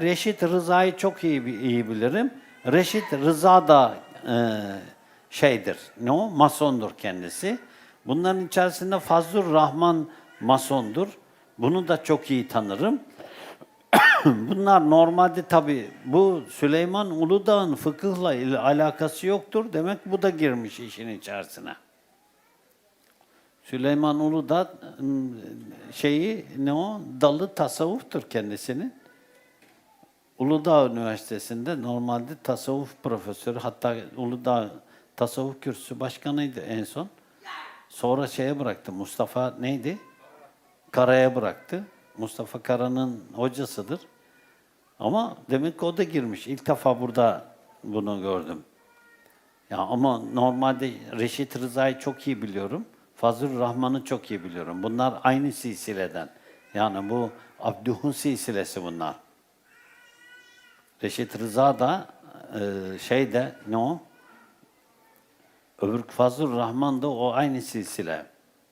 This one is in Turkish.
Reşit Rıza'yı çok iyi iyi bilirim. Reşit Rıza da e, şeydir. Ne o? Masondur kendisi. Bunların içerisinde Fazlur Rahman masondur. Bunu da çok iyi tanırım. Bunlar normalde tabii bu Süleyman Uludağ'ın fıkıhla alakası yoktur. Demek bu da girmiş işin içerisine. Süleyman Uludağ ım, şeyi ne o? Dalı tasavvuftur kendisinin. Uludağ Üniversitesi'nde normalde tasavvuf profesörü hatta Uludağ Tasavvuf Kürsüsü Başkanıydı en son. Sonra şeye bıraktı. Mustafa neydi? Kara'ya bıraktı. Mustafa Kara'nın hocasıdır. Ama demek ki o da girmiş. İlk defa burada bunu gördüm. Ya ama normalde Reşit Rıza'yı çok iyi biliyorum. Fazıl Rahman'ı çok iyi biliyorum. Bunlar aynı silsileden. Yani bu Abdühün silsilesi bunlar. Reşit Rıza da e, şey de ne o? Öbür Fazıl Rahman da o aynı silsile.